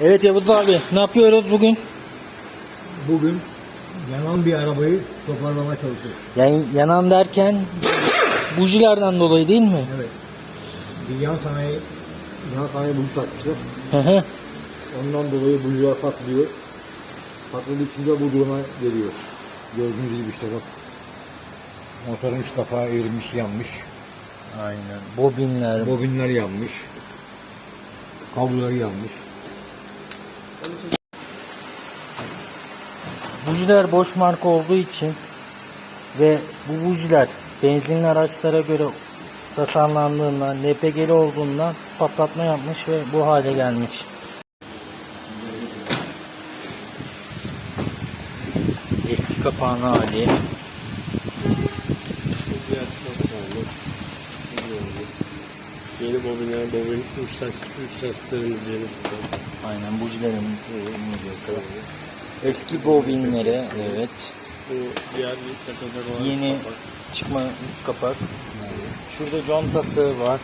Evet Yavuz abi ne yapıyoruz bugün? Bugün yanan bir arabayı toparlamaya çalışıyoruz. Yani yanan derken bujilerden dolayı değil mi? Evet. Bir yan sanayi, yan sanayi buji takmışlar. Hı hı. Ondan dolayı bujiler patlıyor. Patladığı için de bu duruma geliyor. Gördüğünüz gibi işte bak. Motorun üst kapağı eğrilmiş, yanmış. Aynen. Bobinler. Bobinler yanmış. Kabloları yanmış. Bujiler boş marka olduğu için ve bu bujiler benzinli araçlara göre tasarlandığından, LPG'li olduğundan patlatma yapmış ve bu hale gelmiş. Eski kapağın hali. Yeni bobinler, bobin uç taksit, uç taksitlerimiz yeni sıfır. Aynen bujilerimiz yapıyor. Eski bobinlere evet. Bu diğer bir takılacak olan Yeni kapak. çıkma üst kapak. Şurada contası var.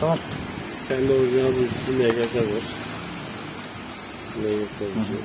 Tamam. Kendi orijinal buzcusu MGK var. MGK buzcu.